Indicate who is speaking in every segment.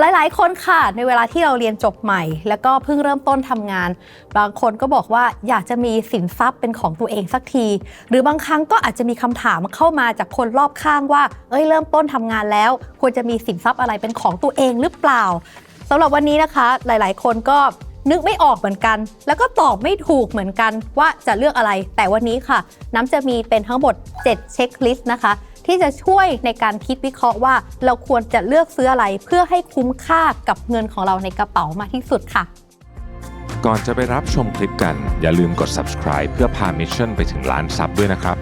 Speaker 1: หลาย ๆ คนค่ะ ในเวลาที่เราเรียนจบใหม่ แล้วก็เพิ่งเริ่มต้นทำงาน บางคนก็บอกว่าอยากจะมีสินทรัพย์เป็นของตัวเองสักที หรือบางครั้งก็อาจจะมีคำถามเข้ามาจากคนรอบข้างว่า เอ้ยเริ่มต้นทำงานแล้ว ควรจะมีสินทรัพย์อะไรเป็นของตัวเองหรือเปล่าสำหรับวันนี้นะคะ หลาย ๆ คนก็นึกไม่ออกเหมือนกัน แล้วก็ตอบไม่ถูกเหมือนกันว่าจะเลือกอะไร แต่วันนี้ค่ะ น้ำจะมีเป็นทั้งหมด 7 เช็คลิสต์นะคะ ที่จะช่วยในการคิดวิเคราะห์ว่า เราควรจะเลือกซื้ออะไรเพื่อให้คุ้มค่ากับเงินของเราในกระเป๋ามากที่สุดค่ะ
Speaker 2: ก่อนจะไปรับชมคลิปกัน อย่าลืมกด subscribe เพื่อพามิชชั่นไปถึงล้านซับด้วยนะครับ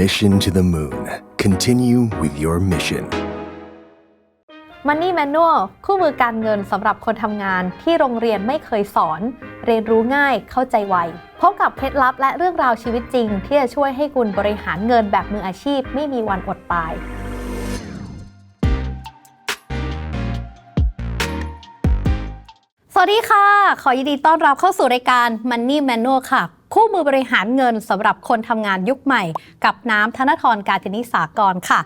Speaker 3: Mission to the Moon. Continue with your mission.
Speaker 1: Money Manual คู่มือการเงินสำหรับคนทำงานที่โรงเรียนไม่เคยสอน เรียนรู้ง่ายเข้าใจไวพบกับเคล็ดลับและเรื่องราวชีวิตจริง ที่จะช่วยให้คุณบริหารเงินแบบมืออาชีพไม่มีวันอดตายสวัสดีค่ะ ขอยินดีต้อนรับเข้าสู่รายการ Money Manual ค่ะ คู่มือบริหารเงินสำหรับคนทำงานยุคใหม่ กับน้ำธนทรการจนิสากรค่ะ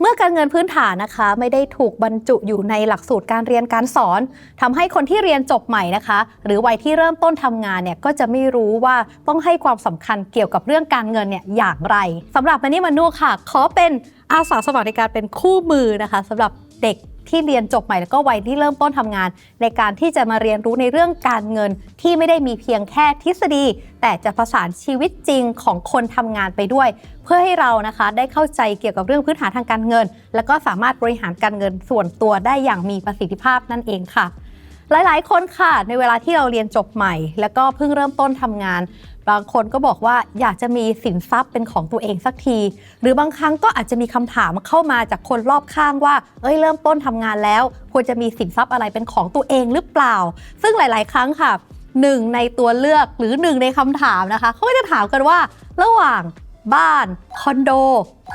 Speaker 1: เมื่อการเงินพื้นฐานนะคะไม่ได้ถูกบรรจุอยู่ในหลักสูตรการเรียนการสอนทำให้คนที่เรียนจบใหม่นะคะ หรือวัยที่เริ่มต้นทำงานเนี่ยก็จะไม่รู้ว่าต้องให้ความสำคัญเกี่ยวกับเรื่องการเงินเนี่ยอย่างไรสำหรับมันนี่มานูค่ะ ขอเป็นอาสาสมัครในการเป็นคู่มือนะคะสำหรับเด็ก ที่เรียนจบใหม่แล้วก็วัยที่เริ่มต้นทำงาน ในการที่จะมาเรียนรู้ในเรื่องการเงินที่ไม่ได้มีเพียงแค่ทฤษฎี แต่จะผสานชีวิตจริงของคนทำงานไปด้วย เพื่อให้เรานะคะได้เข้าใจเกี่ยวกับเรื่องพื้นฐานทางการเงิน แล้วก็สามารถบริหารการเงินส่วนตัวได้อย่างมีประสิทธิภาพนั่นเองค่ะหลาย ๆ คนค่ะ ในเวลาที่เราเรียนจบใหม่ แล้วก็เพิ่งเริ่มต้นทำงาน บางคนก็บอกว่าอยากจะมีสินทรัพย์เป็นของตัวเองสักที หรือบางครั้งก็อาจจะมีคำถามเข้ามาจากคนรอบข้างว่า เอ้ยเริ่มต้นทำงานแล้ว ควรจะมีสินทรัพย์อะไรเป็นของตัวเองหรือเปล่า ซึ่งหลาย ๆ ครั้งค่ะหนึ่งในตัวเลือกหรือหนึ่งในคำถามนะคะเขาจะถามกันว่า ระหว่างบ้าน คอนโด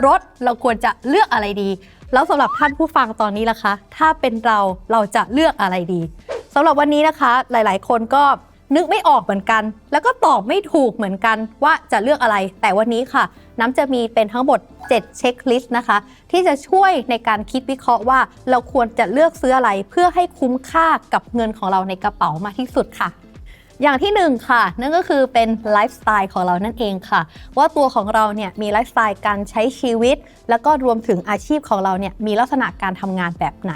Speaker 1: รถเราควรจะเลือกอะไรดี แล้วสำหรับท่านผู้ฟังตอนนี้ล่ะคะ ถ้าเป็นเราเราจะเลือกอะไรดีสำหรับวันนี้นะคะ หลาย ๆ คนก็ นึกไม่ออกเหมือนกัน แล้วก็ตอบไม่ถูกเหมือนกันว่าจะเลือกอะไร แต่วันนี้ค่ะ น้ำจะมีเป็นทั้งหมด 7 เช็คลิสต์นะคะ ที่จะช่วยในการคิดวิเคราะห์ว่า เราควรจะเลือกซื้ออะไรเพื่อให้คุ้มค่ากับเงินของเราในกระเป๋ามากที่สุดค่ะ อย่างที่หนึ่งค่ะ นั่นก็คือเป็นไลฟ์สไตล์ของเรานั่นเองค่ะ ว่าตัวของเราเนี่ยมีไลฟ์สไตล์การใช้ชีวิต แล้วก็รวมถึงอาชีพของเราเนี่ยมีลักษณะการทำงานแบบไหน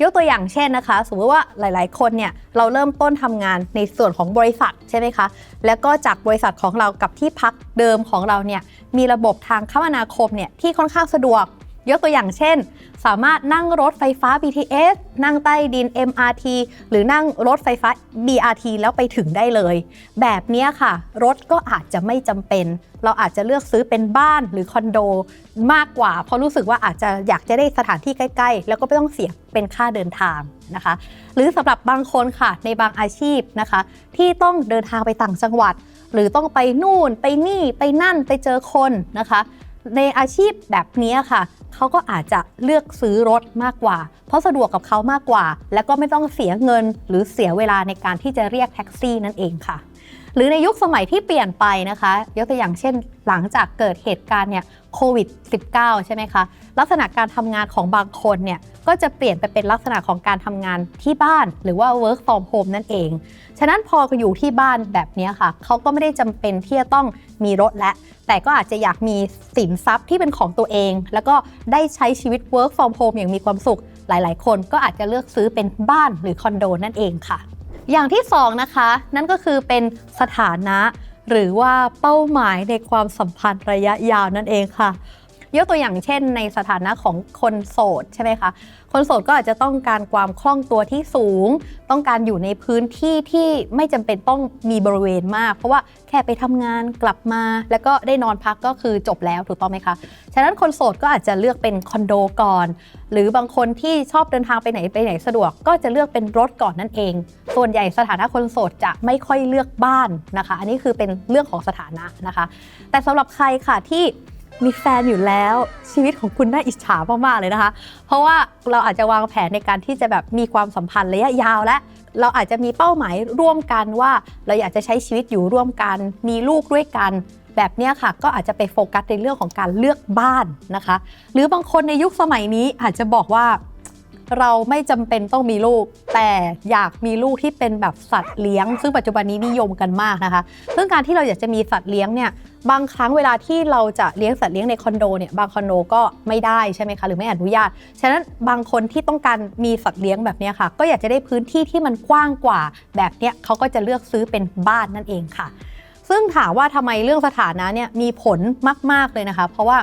Speaker 1: ยกตัวอย่างเช่นนะคะ สมมติว่าหลาย ๆ คนเนี่ยเราเริ่มต้นทำงานในส่วนของบริษัทใช่ไหมคะ แล้วก็จากบริษัทของเรากับที่พักเดิมของเราเนี่ยมีระบบทางคมนาคมเนี่ยที่ค่อนข้างสะดวก ยกตัวอย่างเช่น สามารถนั่งรถไฟฟ้า BTS นั่งใต้ดิน MRT หรือนั่งรถไฟฟ้า BRT แล้วไปถึงได้เลย แบบนี้ค่ะ รถก็อาจจะไม่จำเป็น เราอาจจะเลือกซื้อเป็นบ้านหรือคอนโดมากกว่า เพราะรู้สึกว่าอาจจะอยากจะได้สถานที่ใกล้ ๆ แล้วก็ไม่ต้องเสียเป็นค่าเดินทางนะคะ หรือสำหรับบางคนค่ะในบางอาชีพนะคะ ที่ต้องเดินทางไปต่างจังหวัด หรือต้องไปนู่นไปนี่ไปนั่นไปเจอคนนะคะ ในอาชีพแบบนี้ค่ะ เขาก็อาจจะเลือกซื้อรถมากกว่า เพราะสะดวกกับเขามากกว่า และก็ไม่ต้องเสียเงินหรือเสียเวลาในการที่จะเรียกแท็กซี่นั่นเองค่ะ หรือในยุคสมัยที่เปลี่ยนไปนะคะ ยกตัวอย่างเช่น หลังจากเกิดเหตุการณ์เนี่ยโควิด -19 ใช่ไหมคะ ลักษณะการทำงานของบางคนเนี่ยก็จะเปลี่ยนไปเป็นลักษณะของการทำงานที่บ้านหรือว่า work from home นั่นเอง ฉะนั้นพออยู่ที่บ้านแบบนี้ค่ะ เขาก็ไม่ได้จำเป็นที่จะต้องมีรถและ แต่ก็อาจจะอยากมีสินทรัพย์ที่เป็นของตัวเอง แล้วก็ได้ใช้ชีวิต work from home อย่างมีความสุข หลาย ๆ คนก็อาจจะเลือกซื้อเป็นบ้านหรือคอนโดนั่นเองค่ะ อย่างที่สองนะคะ นั่นก็คือเป็นสถานะ หรือว่าเป้าหมายในความสัมพันธ์ระยะยาวนั่นเองค่ะ ยกตัวอย่างเช่น ในสถานะของคนโสดใช่ไหมคะคนโสดก็อาจจะต้องการความคล่องตัวที่สูง ต้องการอยู่ในพื้นที่ที่ไม่จำเป็นต้องมีบริเวณมาก เพราะว่าแค่ไปทำงานกลับมา แล้วก็ได้นอนพักก็คือจบแล้วถูกต้องไหมคะฉะนั้นคนโสดก็อาจจะเลือกเป็นคอนโดก่อน หรือบางคนที่ชอบเดินทางไปไหนไปไหนสะดวก ก็จะเลือกเป็นรถก่อนนั่นเอง ส่วนใหญ่สถานะคนโสดจะไม่ค่อยเลือกบ้านนะคะ อันนี้คือเป็นเรื่องของสถานะนะคะ แต่สำหรับใครค่ะที่ มีแฟนอยู่แล้วชีวิตของคุณน่าอิจฉามากๆเลยนะคะ เพราะว่าเราอาจจะวางแผนในการที่จะแบบมีความสัมพันธ์ระยะยาวและ เราอาจจะมีเป้าหมายร่วมกันว่าเราอยากจะใช้ชีวิตอยู่ร่วมกัน มีลูกด้วยกัน แบบนี้ค่ะ ก็อาจจะไปโฟกัสในเรื่องของการเลือกบ้านนะคะ หรือบางคนในยุคสมัยนี้อาจจะบอกว่า เราไม่จำเป็นต้องมีลูก แต่อยากมีลูกที่เป็นแบบสัตว์เลี้ยง ซึ่งปัจจุบันนี้นิยมกันมากนะคะ ซึ่งการที่เราอยากจะมีสัตว์เลี้ยงเนี่ยบางครั้งเวลาที่เราจะเลี้ยงสัตว์เลี้ยงในคอนโดเนี่ยบางคอนโดก็ไม่ได้ใช่ไหมคะหรือไม่อนุญาต ฉะนั้นบางคนที่ต้องการมีสัตว์เลี้ยงแบบนี้ค่ะ ก็อยากจะได้พื้นที่ที่มันกว้างกว่า แบบเนี้ยเขาก็จะเลือกซื้อเป็นบ้านนั่นเองค่ะ ซึ่งถามว่าทำไมเรื่องสถานะเนี่ยมีผลมาก ๆเลยนะคะ เพราะว่า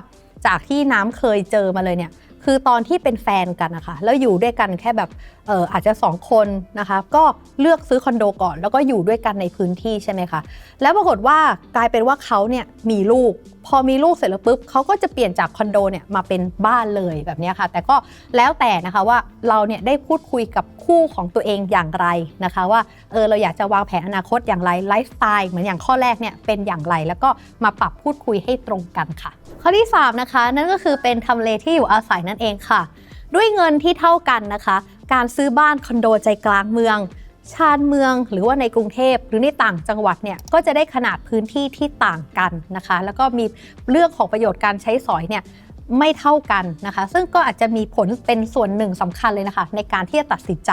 Speaker 1: จากที่น้ำเคยเจอมาเลยเนี่ย คือตอนที่เป็นแฟนกันนะคะแล้วอยู่ด้วยกันแค่แบบเอออาจจะ 2 คนนะคะก็เลือกซื้อคอนโดก่อน แล้วก็อยู่ด้วยกันในพื้นที่ใช่ไหมคะแล้วปรากฏว่ากลายเป็นว่าเขาเนี่ยมีลูก พอมีลูกเสร็จแล้วปุ๊บเขาก็จะเปลี่ยนจากคอนโดเนี่ยมาเป็นบ้านเลยแบบนี้ค่ะ แต่ก็แล้วแต่นะคะว่าเราเนี่ยได้พูดคุยกับคู่ของตัวเองอย่างไรนะคะ ว่าเออเราอยากจะวางแผนอนาคตอย่างไรไลฟ์สไตล์เหมือนอย่างข้อแรกเนี่ยเป็นอย่างไร แล้วก็มาปรับพูดคุยให้ตรงกันค่ะ ข้อที่ 3 นะคะ นั่นก็คือเป็นทำเลที่อยู่อาศัยนั่นเองค่ะ ด้วยเงินที่เท่ากันนะคะ การซื้อบ้านคอนโดใจกลางเมือง ชานเมืองหรือว่าในกรุงเทพหรือในต่างจังหวัดเนี่ยก็จะได้ขนาดพื้นที่ที่ต่างกันนะคะ แล้วก็มีเรื่องของประโยชน์การใช้สอยเนี่ยไม่เท่ากันนะคะ ซึ่งก็อาจจะมีผลเป็นส่วนหนึ่งสำคัญเลยนะคะ ในการที่จะตัดสินใจ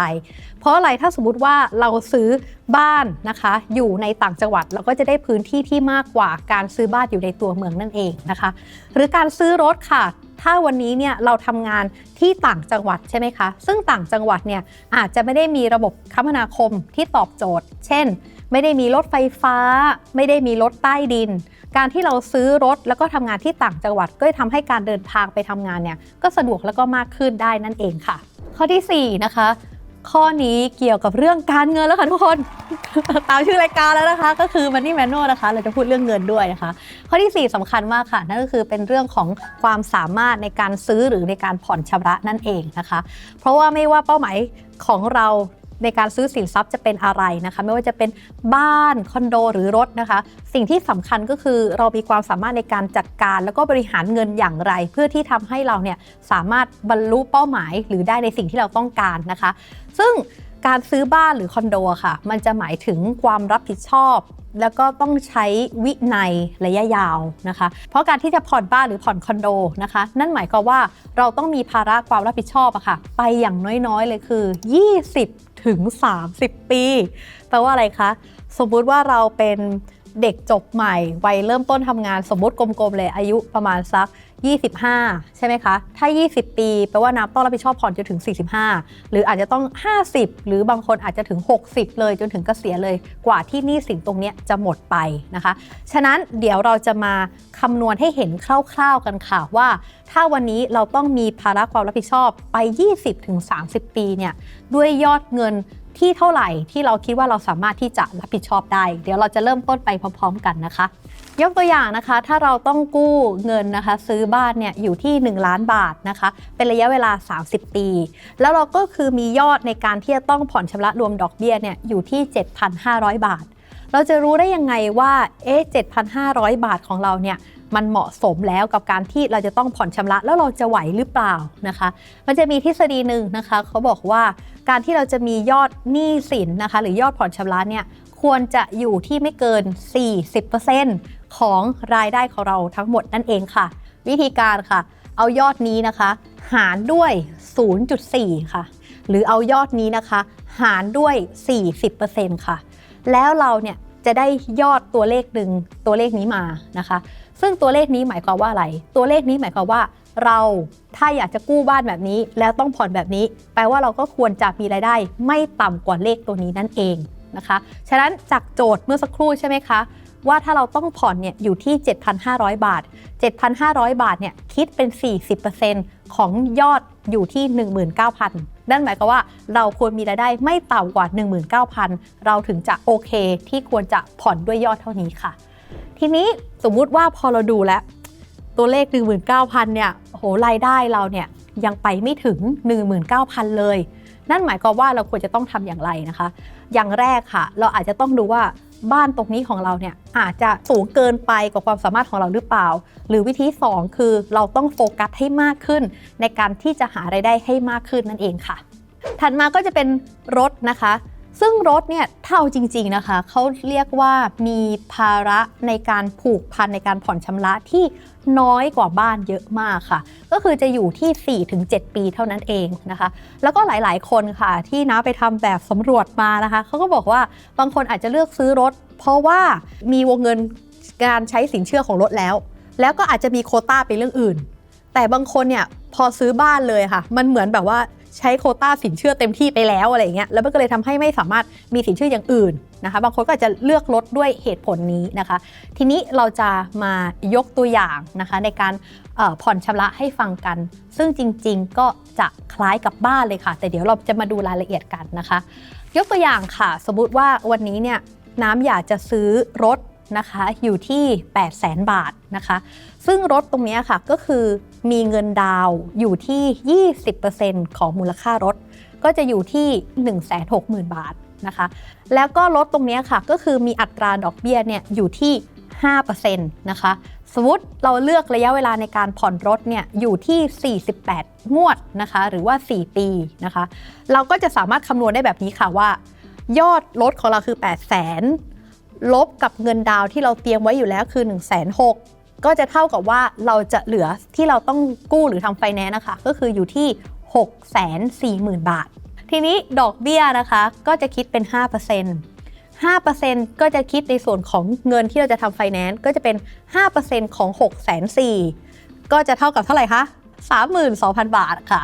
Speaker 1: เพราะอะไรถ้าสมมติว่าเราซื้อบ้านนะคะ อยู่ในต่างจังหวัดเราก็จะได้พื้นที่ที่มากกว่าการซื้อบ้านอยู่ในตัวเมืองนั่นเองนะคะ หรือการซื้อรถค่ะ ถ้าวันนี้เนี่ยเราทำงานที่ต่างจังหวัดใช่ไหมคะ ซึ่งต่างจังหวัดเนี่ยอาจจะไม่ได้มีระบบคมนาคมที่ตอบโจทย์ เช่น ไม่ได้มีรถไฟฟ้า ไม่ได้มีรถใต้ดิน การที่เราซื้อรถแล้วก็ทำงานที่ต่างจังหวัด ก็จะทำให้การเดินทางไปทำงานเนี่ยก็สะดวกแล้วก็มากขึ้นได้นั่นเองค่ะ ข้อทีสี่4นะคะ ข้อนี้เกี่ยวกับเรื่องการเงินแล้วค่ะทุกคน ตามชื่อรายการแล้วนะคะ ก็คือ Money Manual นะคะ เราจะพูดเรื่องเงินด้วยนะคะ ข้อที่ 4สำคัญมากค่ะ นั่นก็คือเป็นเรื่องของความสามารถในการซื้อหรือในการผ่อนชำระนั่นเองนะคะ เพราะว่าไม่ว่าเป้าหมายของเรา ในการซื้อสินทรัพย์จะเป็นอะไรนะคะ ไม่ว่าจะเป็นบ้านคอนโดหรือรถนะคะ สิ่งที่สำคัญก็คือเรามีความสามารถในการจัดการ แล้วก็บริหารเงินอย่างไร เพื่อที่ทำให้เราเนี่ยสามารถบรรลุเป้าหมาย หรือได้ในสิ่งที่เราต้องการนะคะ ซึ่งการซื้อบ้านหรือคอนโดค่ะ มันจะหมายถึงความรับผิดชอบ แล้วก็ต้องใช้วินัยระยะยาวนะคะ เพราะการที่จะผ่อนบ้านหรือผ่อนคอนโดนะคะ นั่นหมายความว่าเราต้องมีภาระความรับผิดชอบอะค่ะ ไปอย่างน้อยๆเลยคือ 20 ถึง 30 ปี แปลว่าอะไรคะ สมมุติว่าเราเป็นเด็กจบใหม่ วัยเริ่มต้นทำงานสมมติกลมๆเลยอายุประมาณสัก 25 ใช่ไหมคะ ถ้า 20 ปีแปลว่านับต้องรับผิดชอบผ่อนจนถึง 45 หรืออาจจะต้อง 50 หรือบางคนอาจจะถึง 60 เลยจนถึงเกษียณเลยกว่าที่หนี้สินตรงนี้จะหมดไปนะคะ ฉะนั้นเดี๋ยวเราจะมาคำนวณให้เห็นคร่าวๆกันค่ะว่า ถ้าวันนี้เราต้องมีภาระความรับผิดชอบไป 20-30 ปีเนี่ยด้วยยอดเงินที่เท่าไหร่ที่เราคิดว่าเราสามารถที่จะรับผิดชอบได้ เดี๋ยวเราจะเริ่มต้นไปพร้อม ๆ กันนะคะ ยกตัวอย่างนะคะ ถ้าเราต้องกู้เงินนะคะ ซื้อบ้านเนี่ยอยู่ที่ 1 ล้านบาทนะคะ เป็นระยะเวลา 30 ปี แล้วเราก็คือมียอดในการที่จะต้องผ่อนชำระรวมดอกเบี้ยเนี่ยอยู่ที่ 7,500 บาท เราจะรู้ได้ยังไงว่าเอ๊ะ7,500 บาทของเราเนี่ยมันเหมาะสมแล้วกับการที่เราจะต้องผ่อนชำระแล้วเราจะไหวหรือเปล่านะคะ มันจะมีทฤษฎีหนึ่งนะคะเขาบอกว่าการที่เราจะมียอดหนี้สินนะคะ หรือยอดผ่อนชำระเนี่ยควรจะอยู่ที่ไม่เกิน 40% ของรายได้ของเราทั้งหมดนั่นเองค่ะ วิธีการค่ะ เอายอดนี้นะคะ หารด้วย 0.4 ค่ะ หรือเอายอดนี้นะคะ หารด้วย 40%ค่ะ แล้วเราเนี่ยจะได้ยอดตัวเลขหนึ่งตัวเลขนี้มานะคะ ซึ่งตัวเลขนี้หมายความว่าอะไร ตัวเลขนี้หมายความว่า เราถ้าอยากจะกู้บ้านแบบนี้ แล้วต้องผ่อนแบบนี้ แปลว่าเราก็ควรจะมีรายได้ ไม่ต่ำกว่าเลขตัวนี้นั่นเองนะคะ ฉะนั้นจากโจทย์เมื่อสักครู่ใช่ไหมคะ ว่าถ้าเราต้องผ่อนเนี่ยอยู่ที่ 7,500 บาท 7,500 บาทเนี่ยคิดเป็น 40%ของยอดอยู่ที่ 19,000นั่นหมายความว่าเราควรมีรายได้ไม่ต่ำกว่า 19,000 เราถึงจะโอเคที่ควรจะผ่อนด้วยยอดเท่านี้ค่ะ ทีนี้สมมุติว่าพอเราดูแล้ว ตัวเลข 19,000 เนี่ยโหรายได้เราเนี่ยยังไปไม่ถึง 19,000 เลย นั่นหมายความว่าเราควรจะต้องทำอย่างไรนะคะ อย่างแรกค่ะ เราอาจจะต้องดูว่า บ้านตรงนี้ของเราเนี่ยอาจจะสูงเกินไปกว่าความสามารถของเราหรือเปล่า หรือวิธี 2 คือเราต้องโฟกัสให้มากขึ้น ในการที่จะหาไรายได้ให้มากขึ้นนั่นเองค่ะ ถัดมาก็จะเป็นรถนะคะ ซึ่งรถเนี่ยถ้าเอาจริงๆนะคะเขาเรียกว่ามีภาระในการผูกพันในการผ่อนชำระที่น้อยกว่าบ้านเยอะมากค่ะ ก็คือจะอยู่ที่ 4-7 ปีเท่านั้นเองนะคะ แล้วก็หลายๆคนค่ะ ที่น้าไปทำแบบสำรวจมานะคะเขาก็บอกว่าบางคนอาจจะเลือกซื้อรถ เพราะว่ามีวงเงินการใช้สินเชื่อของรถแล้ว แล้วก็อาจจะมีโคต้าไปเรื่องอื่น แต่บางคนเนี่ยพอซื้อบ้านเลยค่ะ มันเหมือนแบบว่า ใช้โคต้าสินเชื่อเต็มที่ไปแล้วอะไรเงี้ยแล้วมันก็เลยทำให้ไม่สามารถมีสินเชื่ออย่างอื่นนะคะ บางคนก็อาจจะเลือกรถด้วยเหตุผลนี้นะคะ ทีนี้เราจะมายกตัวอย่างนะคะในการผ่อนชำระให้ฟังกัน ซึ่งจริง ๆ ก็จะคล้ายกับบ้านเลยค่ะ แต่เดี๋ยวเราจะมาดูรายละเอียดกันนะคะ ยกตัวอย่างค่ะ สมมุติว่าวันนี้เนี่ยน้ำอยากจะซื้อรถ นะคะอยู่ที่ 8 0 0 0 0 0บาทนะคะ ซึ่งรถตรงนี้ค่ะก็คือมีเงินดาวอยู่ที่ 20%ของมูลค่ารถ ก็จะอยู่ที่ 160,000 บาทนะคะ แล้วก็รถตรงนี้ค่ะก็คือมีอัตราดอกเบี้ยเนี่ยอยู่ที่5%นะคะ สมมติเราเลือกระยะเวลาในการผ่อนรถเนี่ยอยู่ที่ 48 งวดนะคะ หรือว่า 4 ปีนะคะ เราก็จะสามารถคำนวณได้แบบนี้ค่ะว่า ยอดรถของเราคือ 8 0 0 0 0 0 ลบกับเงินดาวที่เราเตรียมไว้อยู่แล้วคือ1 6 0 0 0ก็จะเท่ากับว่าเราจะเหลือที่เราต้องกู้หรือทำไฟแนนซ์นะคะ ก็คืออยู่ที่ 6 4 0 0 0 0 บาท ทีนี้ดอกเบี้ยนะคะก็จะคิดเป็น 5% 5%ก็จะคิดในส่วนของเงินที่เราจะทำไฟแนนซ์ก็จะเป็น 5%ของ 6 4 0 0 0ก็จะเท่ากับเท่าไหร่คะ 32,000 บาทค่ะ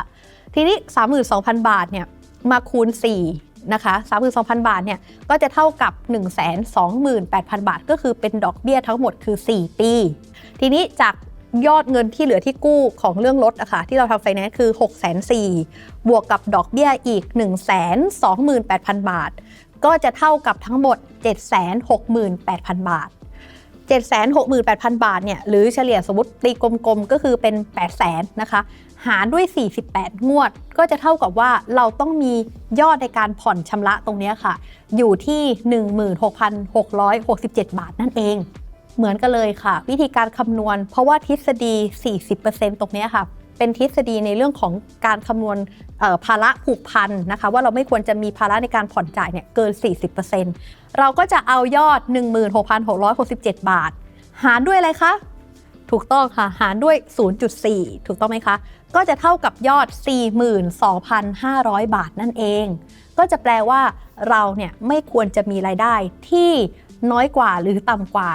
Speaker 1: ทีนี้ 32,000 บาทเนี่ยมาคูณ 4 นะคะ32,000บาทเนี่ยก็จะเท่ากับ 128,000 บาท ก็คือเป็นดอกเบี้ยทั้งหมดคือ 4 ปี ทีนี้จากยอดเงินที่เหลือที่กู้ของเรื่องรถอะค่ะที่เราทำไฟแนนซ์คือ 6 4 0 0 0บวกกับดอกเบี้ยอีก 128,000 บาท ก็จะเท่ากับทั้งหมด 768,000 บาท 768,000 บาทเนี่ยหรือเฉลี่ยสมมติตีกลมๆก็คือเป็น 800,000นะคะ หารด้วย 48 งวด ก็จะเท่ากับว่าเราต้องมียอดในการผ่อนชำระตรงนี้ค่ะ อยู่ที่ 16,667 บาทนั่นเอง เหมือนกันเลยค่ะ วิธีการคำนวณ เพราะว่าทฤษฎี 40%ตรงเนี้ค่ะ เป็นทฤษฎีในเรื่องของการคำนวณเอ่อภาระผูกพันนะคะ ว่าเราไม่ควรจะมีภาระในการผ่อนจ่ายเนี่ยเกิน 40%เราก็จะเอายอด 16,667 บาท หารด้วยอะไรคะ ถูกต้องค่ะ หารด้วย 0.4 ถูกต้องไหมคะ ก็จะเท่ากับยอด 42,500 บาทนั่นเอง ก็จะแปลว่าเราเนี่ยไม่ควรจะมีรายได้ที่น้อยกว่าหรือต่ำกว่า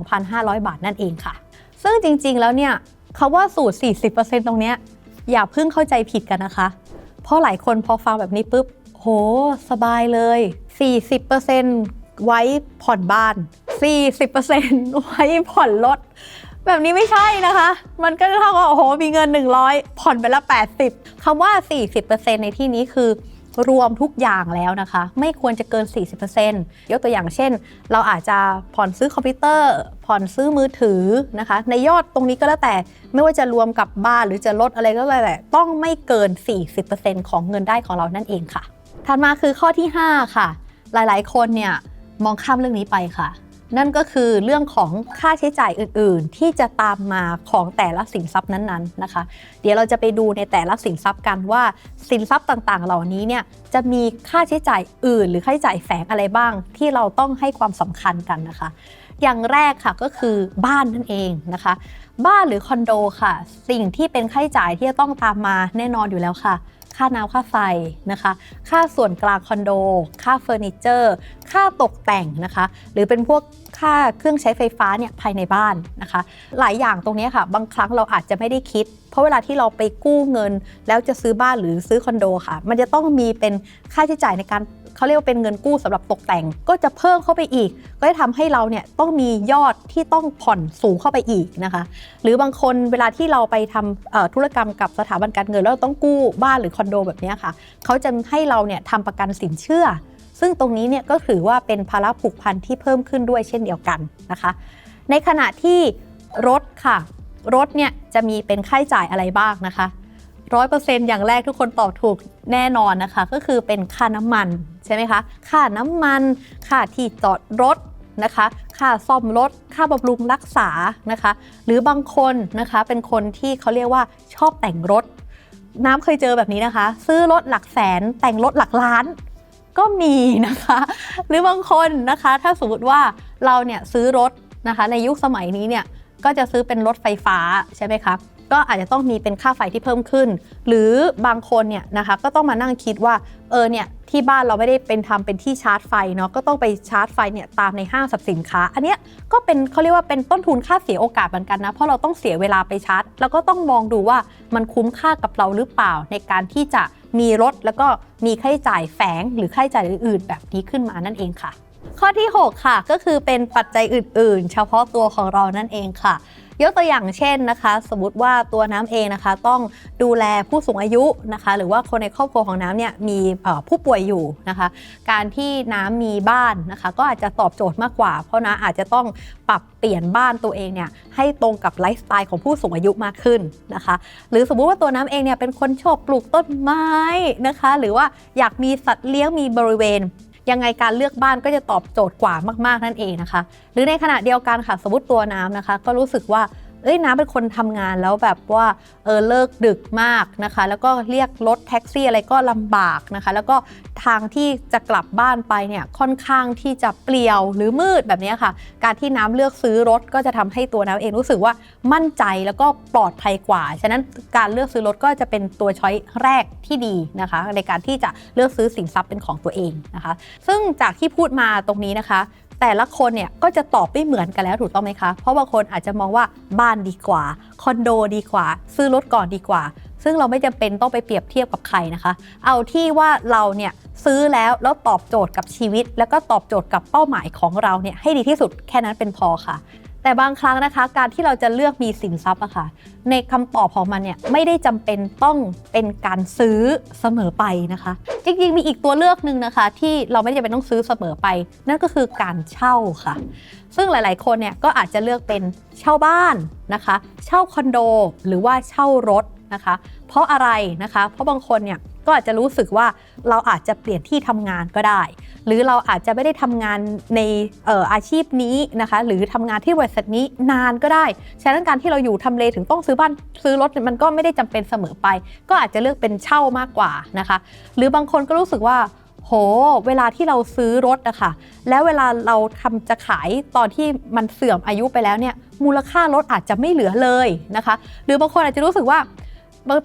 Speaker 1: 42,500 บาทนั่นเองค่ะ ซึ่งจริงๆแล้วเนี่ยคาว่าสูตร 40%ตรงเนี้ยอย่าเพิ่งเข้าใจผิดกันนะคะ เพราะหลายคนพอฟังแบบนี้ปุ๊บ โห สบายเลย 40%ไว้ผ่อนบ้าน 40%ไว้ผ่อนรถ แบบนี้ไม่ใช่นะคะ มันก็เท่ากับโอ้โห มีเงิน 100 ผ่อนไปละ 80คำว่า 40%ในที่นี้คือรวมทุกอย่างแล้วนะคะ ไม่ควรจะเกิน 40%ยกตัวอย่างเช่น เราอาจจะผ่อนซื้อคอมพิวเตอร์ ผ่อนซื้อมือถือนะคะ ในยอดตรงนี้ก็แล้วแต่ไม่ว่าจะรวมกับบ้านหรือจะลดอะไรก็แล้วแต่ต้องไม่เกิน 40%ของเงินได้ของเรานั่นเองค่ะ ถัดมาคือข้อที่ 5 ค่ะ หลายๆ คนเนี่ยมองข้ามเรื่องนี้ไปค่ะ นั่นก็คือเรื่องของค่าใช้จ่ายอื่นๆ ที่จะตามมาของแต่ละสินทรัพย์นั้นๆนะคะ เดี๋ยวเราจะไปดูในแต่ละสินทรัพย์กันว่า สินทรัพย์ต่างๆ เหล่านี้เนี่ยจะมีค่าใช้จ่ายอื่น หรือค่าใช้จ่ายแฝงอะไรบ้าง ที่เราต้องให้ความสำคัญกันนะคะ อย่างแรกค่ะก็คือบ้านนั่นเองนะคะ บ้านหรือคอนโดค่ะ สิ่งที่เป็นค่าใช้จ่ายที่จะต้องตามมาแน่นอนอยู่แล้วค่ะค่าน้ำค่าไฟนะคะ ค่าส่วนกลางคอนโด ค่าเฟอร์นิเจอร์ ค่าตกแต่งนะคะ หรือเป็นพวก ค่าเครื่องใช้ไฟฟ้าเนี่ยภายในบ้านนะคะ หลายอย่างตรงนี้ค่ะ บางครั้งเราอาจจะไม่ได้คิด เพราะเวลาที่เราไปกู้เงิน แล้วจะซื้อบ้านหรือซื้อคอนโดค่ะ มันจะต้องมีเป็นค่าใช้จ่ายในการเขาเรียกว่าเป็นเงินกู้สำหรับตกแต่ง ก็จะเพิ่มเข้าไปอีก ก็จะทำให้เราเนี่ยต้องมียอดที่ต้องผ่อนสูงเข้าไปอีกนะคะ หรือบางคนเวลาที่เราไปทำธุรกรรมกับสถาบันการเงินแล้วต้องกู้บ้านหรือคอนโดแบบนี้ค่ะเขาจะให้เราเนี่ยทำประกันสินเชื่อ ซึ่งตรงนี้เนี่ยก็ถือว่าเป็นภาระผูกพันที่เพิ่มขึ้นด้วยเช่นเดียวกันนะคะ ในขณะที่รถค่ะ รถเนี่ยจะมีเป็นค่าใช้จ่ายอะไรบ้างนะคะร้อยเปอร์เซ็นต์อย่างแรกทุกคนตอบถูกแน่นอนนะคะ ก็คือเป็นค่าน้ำมันใช่ไหมคะค่าน้ำมัน ค่าที่จอดรถนะคะ ค่าซ่อมรถ ค่าบำรุงรักษานะคะ หรือบางคนนะคะเป็นคนที่เขาเรียกว่าชอบแต่งรถ น้ำเคยเจอแบบนี้นะคะ ซื้อรถหลักแสนแต่งรถหลักล้าน ก็มีนะคะ หรือบางคนนะคะ ถ้าสมมติว่าเราเนี่ยซื้อรถนะคะ ในยุคสมัยนี้เนี่ยก็จะซื้อเป็นรถไฟฟ้าใช่ไหมคะก็อาจจะต้องมีเป็นค่าไฟที่เพิ่มขึ้น หรือบางคนเนี่ยนะคะก็ต้องมานั่งคิดว่าเออเนี่ยที่บ้านเราไม่ได้เป็นทำเป็นที่ชาร์จไฟเนาะก็ต้องไปชาร์จไฟเนี่ยตามในห้างสรรพสินค้า อันเนี้ยก็เป็นเขาเรียกว่าเป็นต้นทุนค่าเสียโอกาสเหมือนกันนะเพราะเราต้องเสียเวลาไปชาร์จ แล้วก็ต้องมองดูว่ามันคุ้มค่ากับเราหรือเปล่าในการที่จะ มีรถแล้วก็มีค่าใช้จ่ายแฝงหรือค่าใช้จ่ายอื่นๆ แบบนี้ขึ้นมานั่นเองค่ะ ข้อที่ 6 ค่ะ ก็คือเป็นปัจจัยอื่น ๆ เฉพาะตัวของเรานั่นเองค่ะ ยกตัวอย่างเช่นนะคะ สมมติว่าตัวน้ำเองนะคะ ต้องดูแลผู้สูงอายุนะคะ หรือว่าคนในครอบครัวของน้ำเนี่ยมีผู้ป่วยอยู่นะคะ การที่น้ำมีบ้านนะคะ ก็อาจจะตอบโจทย์มากกว่า เพราะน้าอาจจะต้องปรับเปลี่ยนบ้านตัวเองเนี่ยให้ตรงกับไลฟ์สไตล์ของผู้สูงอายุมากขึ้นนะคะ หรือสมมุติว่าตัวน้ำเองเนี่ยเป็นคนชอบปลูกต้นไม้นะคะ หรือว่าอยากมีสัตว์เลี้ยงมีบริเวณ ยังไงการเลือกบ้านก็จะตอบโจทย์กว่ามากๆนั่นเองนะคะ หรือในขณะเดียวกันค่ะสมมติตัวน้ำนะคะ ก็รู้สึกว่า เอ้ยน้ำเป็นคนทำงานแล้วแบบว่าเออเลิกดึกมากนะคะ แล้วก็เรียกรถแท็กซี่อะไรก็ลำบากนะคะ แล้วก็ทางที่จะกลับบ้านไปเนี่ยค่อนข้างที่จะเปลี่ยวหรือมืดแบบนี้ค่ะ การที่น้ำเลือกซื้อรถก็จะทำให้ตัวน้ำเองรู้สึกว่ามั่นใจแล้วก็ปลอดภัยกว่า ฉะนั้นการเลือกซื้อรถก็จะเป็นตัวช้อยแรกที่ดีนะคะ ในการที่จะเลือกซื้อสินทรัพย์เป็นของตัวเองนะคะ ซึ่งจากที่พูดมาตรงนี้นะคะ แต่ละคนเนี่ยก็จะตอบไม่เหมือนกันแล้วถูกต้องไหมคะ เพราะบางคนอาจจะมองว่าบ้านดีกว่า คอนโดดีกว่า ซื้อรถก่อนดีกว่า ซึ่งเราไม่จำเป็นต้องไปเปรียบเทียบกับใครนะคะ เอาที่ว่าเราเนี่ยซื้อแล้วแล้วตอบโจทย์กับชีวิต แล้วก็ตอบโจทย์กับเป้าหมายของเราเนี่ยให้ดีที่สุดแค่นั้นเป็นพอค่ะ แต่บางครั้งนะคะ การที่เราจะเลือกมีสินทรัพย์อะค่ะ ในคำตอบของมันเนี่ยไม่ได้จำเป็นต้องเป็นการซื้อเสมอไปนะคะ จริงๆมีอีกตัวเลือกหนึ่งนะคะ ที่เราไม่จำเป็นต้องซื้อเสมอไป นั่นก็คือการเช่าค่ะ ซึ่งหลายๆ คนเนี่ยก็อาจจะเลือกเป็นเช่าบ้านนะคะ เช่าคอนโด หรือว่าเช่ารถ นะคะ เพราะอะไรนะคะ เพราะบางคนเนี่ยก็อาจจะรู้สึกว่าเราอาจจะเปลี่ยนที่ทำงานก็ได้ หรือเราอาจจะไม่ได้ทำงานในอออาชีพนี้นะคะ หรือทำงานที่บริษัทนี้นานก็ได้ฉะนั้นการที่เราอยู่ทำเลถึงต้องซื้อบ้านซื้อรถมันก็ไม่ได้จำเป็นเสมอไป ก็อาจจะเลือกเป็นเช่ามากกว่านะคะ หรือบางคนก็รู้สึกว่าโห เวลาที่เราซื้อรถอะค่ะ แล้วเวลาเราทำจะขายตอนที่มันเสื่อมอายุไปแล้วเนี่ย มูลค่ารถอาจจะไม่เหลือเลยนะคะ หรือบางคนอาจจะรู้สึกว่า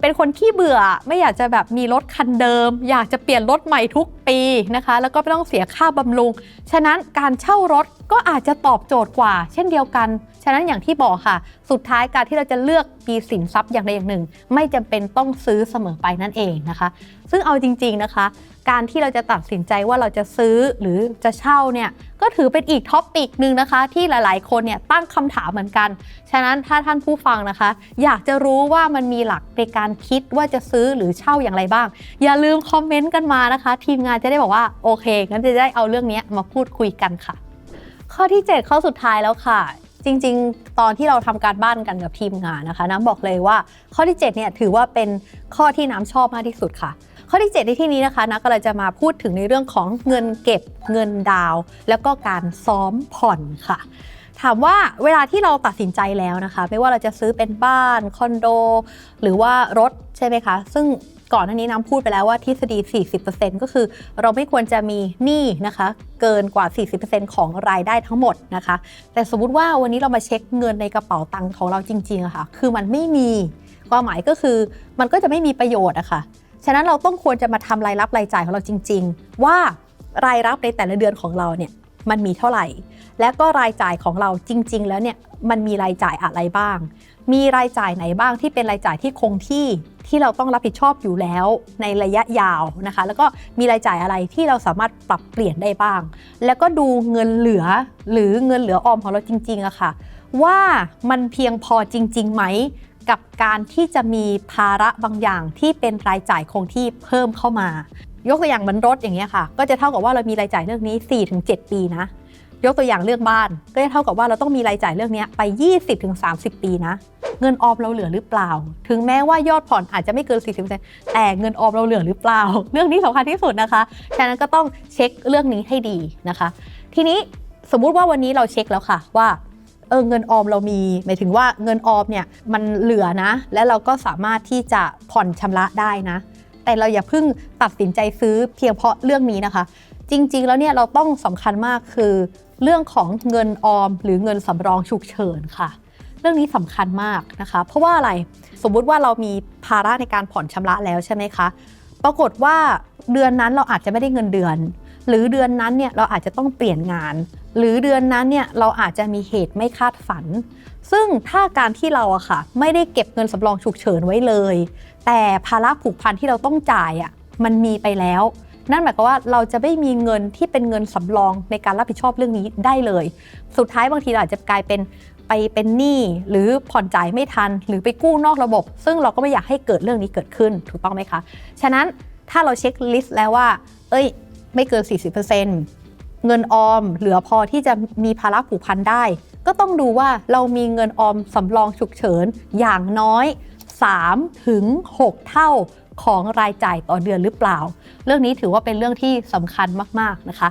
Speaker 1: เป็นคนขี้เบื่อไม่อยากจะแบบมีรถคันเดิม อยากจะเปลี่ยนรถใหม่ทุกปีนะคะ แล้วก็ไม่ต้องเสียค่าบำรุง ฉะนั้นการเช่ารถก็อาจจะตอบโจทย์กว่า เช่นเดียวกัน ฉะนั้นอย่างที่บอกค่ะ สุดท้ายการที่เราจะเลือกมีสินทรัพย์อย่างใดอย่างหนึ่ง ไม่จำเป็นต้องซื้อเสมอไปนั่นเองนะคะ ซึ่งเอาจริง ๆนะคะ การที่เราจะตัดสินใจว่าเราจะซื้อหรือจะเช่าเนี่ยก็ถือเป็นอีกท็อปปิกหนึ่งนะคะ ที่หลายๆ คนเนี่ยตั้งคำถามเหมือนกัน ฉะนั้นถ้าท่านผู้ฟังนะคะ อยากจะรู้ว่ามันมีหลักในการคิดว่าจะซื้อหรือเช่าอย่างไรบ้าง อย่าลืมคอมเมนต์กันมานะคะ ทีมงานจะได้บอกว่าโอเคงั้นจะได้เอาเรื่องนี้มาพูดคุยกันค่ะ ข้อที่ 7 ข้อสุดท้ายแล้วค่ะจริงๆ ตอนที่เราทำการบ้านกันกับทีมงานนะคะ น้ำบอกเลยว่าข้อที่7เนี่ยถือว่าเป็นข้อที่น้ำชอบมากที่สุดค่ะ ข้อที่ 7 ในที่นี้นะคะนะก็เลยจะมาพูดถึงในเรื่องของเงินเก็บเงินดาว แล้วก็การซ้อมผ่อนค่ะถามว่าเวลาที่เราตัดสินใจแล้วนะคะ ไม่ว่าเราจะซื้อเป็นบ้านคอนโด หรือว่ารถใช่ไหมคะ ซึ่งก่อนหน้านี้น้ำพูดไปแล้วว่าทฤษฎี 40%ก็คือเราไม่ควรจะมีหนี้นะคะ เกินกว่า 40%ของรายได้ทั้งหมดนะคะ แต่สมมติว่าวันนี้เรามาเช็คเงินในกระเป๋าตังค์ของเราจริงๆอะค่ะคือมันไม่มีความหมายก็คือมันก็จะไม่มีประโยชน์อะค่ะ ฉะนั้นเราต้องควรจะมาทำรายรับรายจ่ายของเราจริง ๆ ว่ารายรับในแต่ละเดือนของเราเนี่ยมันมีเท่าไหร่ และก็รายจ่ายของเราจริง ๆ แล้วเนี่ยมันมีรายจ่ายอะไรบ้าง มีรายจ่ายไหนบ้างที่เป็นรายจ่ายที่คงที่ที่เราต้องรับผิดชอบอยู่แล้วในระยะยาวนะคะ แล้วก็มีรายจ่ายอะไรที่เราสามารถปรับเปลี่ยนได้บ้าง แล้วก็ดูเงินเหลือหรือเงินเหลือออมของเราจริงๆอะค่ะว่ามันเพียงพอจริงๆไหม กับการที่จะมีภาระบางอย่างที่เป็นรายจ่ายคงที่เพิ่มเข้ามา ยกตัวอย่างเหมือนรถอย่างเงี้ยค่ะ ก็จะเท่ากับว่าเรามีรายจ่ายเรื่องนี้ 4-7 ปีนะ ยกตัวอย่างเรื่องบ้าน ก็จะเท่ากับว่าเราต้องมีรายจ่ายเรื่องนี้ยไป 20-30 ปีนะ เงินออมเราเหลือหรือเปล่า ถึงแม้ว่ายอดผ่อนอาจจะไม่เกิน 40%แต่เงินออมเราเหลือหรือเปล่า เรื่องนี้สำคัญที่สุดนะคะ ฉะนั้นก็ต้องเช็คเรื่องนี้ให้ดีนะคะ ทีนี้สมมุติว่าวันนี้เราเช็คแล้วค่ะว่า เออเงินออมเรามีหมายถึงว่าเงินออมเนี่ยมันเหลือนะ และเราก็สามารถที่จะผ่อนชำระได้นะ แต่เราอย่าเพิ่งตัดสินใจซื้อเพียงเพราะเรื่องนี้นะคะ จริง ๆ แล้วเนี่ยเราต้องสำคัญมากคือ เรื่องของเงินออม หรือเงินสำรองฉุกเฉินค่ะ เรื่องนี้สำคัญมากนะคะ เพราะว่าอะไรสมมุติว่าเรามีภาระในการผ่อนชำระแล้วใช่ไหมคะปรากฏว่าเดือนนั้นเราอาจจะไม่ได้เงินเดือน หรือเดือนนั้นเนี่ยเราอาจจะต้องเปลี่ยนงาน หรือเดือนนั้นเนี่ยเราอาจจะมีเหตุไม่คาดฝัน ซึ่งถ้าการที่เราอะค่ะ ไม่ได้เก็บเงินสำรองฉุกเฉินไว้เลย แต่ภาระผูกพันที่เราต้องจ่ายอะมันมีไปแล้ว นั่นหมายความว่าเราจะไม่มีเงินที่เป็นเงินสำรองในการรับผิดชอบเรื่องนี้ได้เลย สุดท้ายบางทีเราอาจจะกลายเป็นไปเป็นหนี้หรือผ่อนจ่ายไม่ทัน หรือไปกู้นอกระบบ ซึ่งเราก็ไม่อยากให้เกิดเรื่องนี้เกิดขึ้นถูกต้องไหมคะ ฉะนั้นถ้าเราเช็คลิสต์แล้วว่า เอ้ย ไม่เกิน 40% เงินออมเหลือพอที่จะมีภาระผูกพันได้ ก็ต้องดูว่าเรามีเงินออมสำรองฉุกเฉินอย่างน้อย 3 ถึง 6 เท่าของรายจ่ายต่อเดือนหรือเปล่า เรื่องนี้ถือว่าเป็นเรื่องที่สำคัญมากๆนะคะ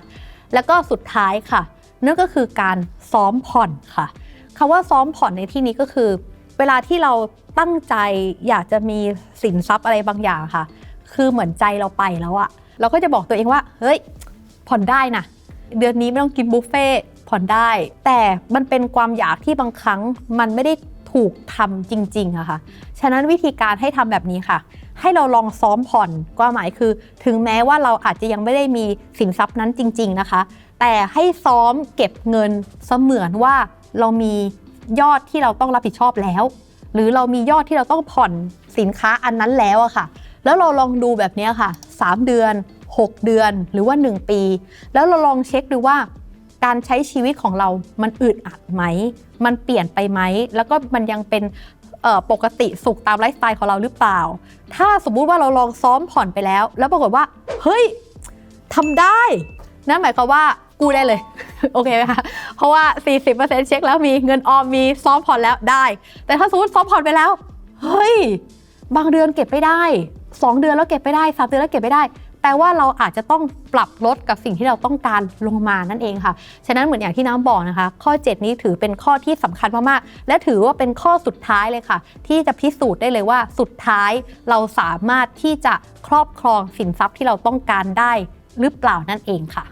Speaker 1: แล้วก็สุดท้ายค่ะนั่นก็คือการซ้อมผ่อนค่ะคำว่าซ้อมผ่อนในที่นี้ก็คือ เวลาที่เราตั้งใจอยากจะมีสินทรัพย์อะไรบางอย่างค่ะ คือเหมือนใจเราไปแล้วอะเราก็จะบอกตัวเองว่า เฮ้ย ผ่อนได้นะ เดือนนี้ไม่ต้องกินบุฟเฟ่ต์ผ่อนได้ แต่มันเป็นความอยากที่บางครั้งมันไม่ได้ถูกทำจริงๆอะค่ะ ฉะนั้นวิธีการให้ทำแบบนี้ค่ะ ให้เราลองซ้อมผ่อนความหมายคือ ถึงแม้ว่าเราอาจจะยังไม่ได้มีสินทรัพย์นั้นจริง ๆนะคะ แต่ให้ซ้อมเก็บเงินเสมือนว่าเรามียอดที่เราต้องรับผิดชอบแล้ว หรือเรามียอดที่เราต้องผ่อนสินค้าอันนั้นแล้วอะค่ะ แล้วเราลองดูแบบนี้ค่ะ 3 เดือน 6 เดือนหรือว่า 1 ปี แล้วเราลองเช็คดูว่า การใช้ชีวิตของเรามันอึดอัดไหม มันเปลี่ยนไปไหม แล้วก็มันยังเป็นปกติสุขตามไลฟ์สไตล์ของเราหรือเปล่า ถ้าสมมุติว่าเราลองซ้อมผ่อนไปแล้ว แล้วปรากฏว่า เฮ้ยทำได้ นั่นหมายความว่ากูได้เลย โอเคไหมคะเพราะว่า 40%เช็คแล้วมีเงินออมมีซ้อมผ่อนแล้วได้ แต่ถ้าสมมติซ้อมผ่อนไปแล้ว เฮ้ย บางเดือนเก็บไม่ได้ 2 เดือนแล้วเก็บไม่ได้3เดือนแล้วเก็บไม่ได้แปลว่าเราอาจจะต้องปรับลดกับสิ่งที่เราต้องการลงมานั่นเองค่ะ ฉะนั้นเหมือนอย่างที่น้ำบอกนะคะ ข้อ 7 นี้ถือเป็นข้อที่สำคัญมากๆ และถือว่าเป็นข้อสุดท้ายเลยค่ะ ที่จะพิสูจน์ได้เลยว่าสุดท้ายเราสามารถที่จะครอบครองสินทรัพย์ที่เราต้องการได้หรือเปล่านั่นเองค่ะ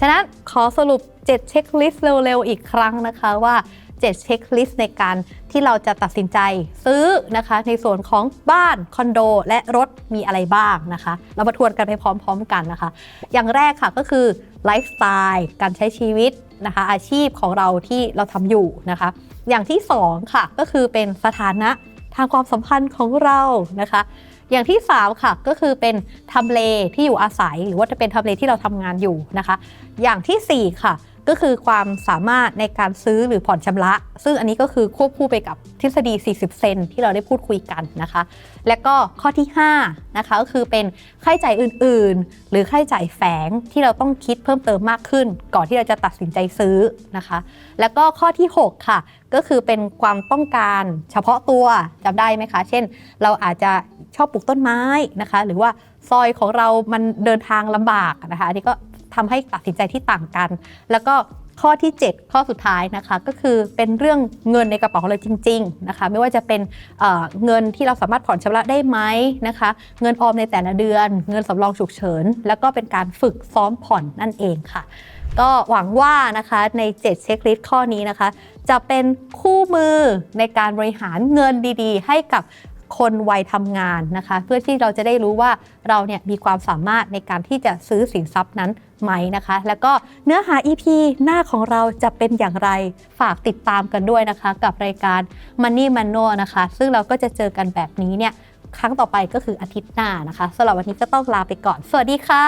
Speaker 1: ฉะนั้นขอสรุป 7 เช็คลิสต์เร็วๆอีกครั้งนะคะว่า 7 เช็คลิสต์ในการที่เราจะตัดสินใจซื้อนะคะ ในส่วนของบ้านคอนโด และรถมีอะไรบ้างนะคะ เรามาทวนกันไปพร้อมๆกันนะคะ อย่างแรกค่ะก็คือไลฟ์สไตล์การใช้ชีวิตนะคะ อาชีพของเราที่เราทำอยู่นะคะ อย่างที่2ค่ะก็คือเป็นสถานะทางความสัมพันธ์ของเรานะคะอย่างที่ 3 ค่ะก็คือเป็นทำเลที่อยู่อาศัย หรือว่าจะเป็นทำเลที่เราทำงานอยู่นะคะ อย่างทีสี่4 ค่ะ ก็คือความสามารถในการซื้อหรือผ่อนชำระ ซึ่งอันนี้ก็คือควบคู่ไปกับทฤษฎี 40 เซนที่เราได้พูดคุยกันนะคะ และก็ข้อที่5นะคะก็คือเป็นค่าใช้จ่ายอื่นๆ หรือค่าใช้จ่ายแฝงที่เราต้องคิดเพิ่มเติมมากขึ้น ก่อนที่เราจะตัดสินใจซื้อนะคะ แล้วก็ข้อที่ 6 ค่ะ ก็คือเป็นความต้องการเฉพาะตัวจำได้ไหมคะ เช่น เราอาจจะชอบปลูกต้นไม้นะคะ หรือว่าซอยของเรามันเดินทางลำบากนะคะอันนี้ก็ ทำให้ตัดสินใจที่ต่างกัน แล้วก็ข้อที่ 7 ข้อสุดท้ายนะคะก็คือเป็นเรื่องเงินในกระเป๋าของเราจริงๆนะคะไม่ว่าจะเป็นเเงินที่เราสามารถผ่อนชำระได้ไหมนะคะ เงินออมในแต่ละเดือน เงินสำรองฉุกเฉิน แล้วก็เป็นการฝึกซ้อมผ่อนนั่นเองค่ะ ก็หวังว่านะคะใน 7 เช็คลิสต์ข้อนี้นะคะ จะเป็นคู่มือในการบริหารเงินดีๆ ให้กับ คนวัยทำงานนะคะ เพื่อที่เราจะได้รู้ว่าเราเนี่ยมีความสามารถในการที่จะซื้อสินทรัพย์นั้นไหมนะคะ แล้วก็เนื้อหา EP หน้าของเราจะเป็นอย่างไรฝากติดตามกันด้วยนะคะ กับรายการ Money m a n u a l นะคะ ซึ่งเราก็จะเจอกันแบบนี้เนี่ยครั้งต่อไปก็คืออาทิตย์หน้านะคะสำหรับวันนี้ก็ต้องลาไปก่อน สวัสดีค่ะ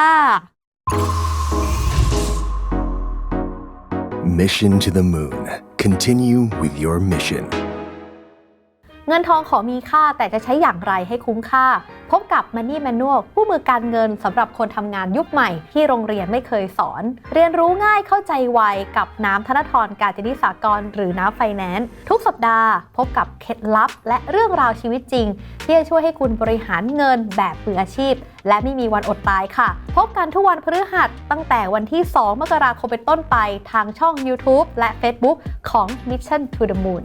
Speaker 3: Mission to the Moon. Continue with your mission.
Speaker 1: เงินทองของมีค่าแต่จะใช้อย่างไรให้คุ้มค่า พบกับ Money Manual ผู้มือการเงินสำหรับคนทำงานยุคใหม่ที่โรงเรียนไม่เคยสอน เรียนรู้ง่ายเข้าใจไวกับน้ำธนทรการจนิสากร หรือน้ำไฟแนนซ์ทุกสัปดาห์ พบกับเคล็ดลับ และเรื่องราวชีวิตจริง ที่จะช่วยให้คุณบริหารเงินแบบมืออาชีพ และไม่มีวันอดตายค่ะ พบกันทุกวันพฤหัสตั้งแต่วันที่ 2 มกราคมเป็นต้นไปทางช่อง YouTube และ Facebook ของ Mission to the Moon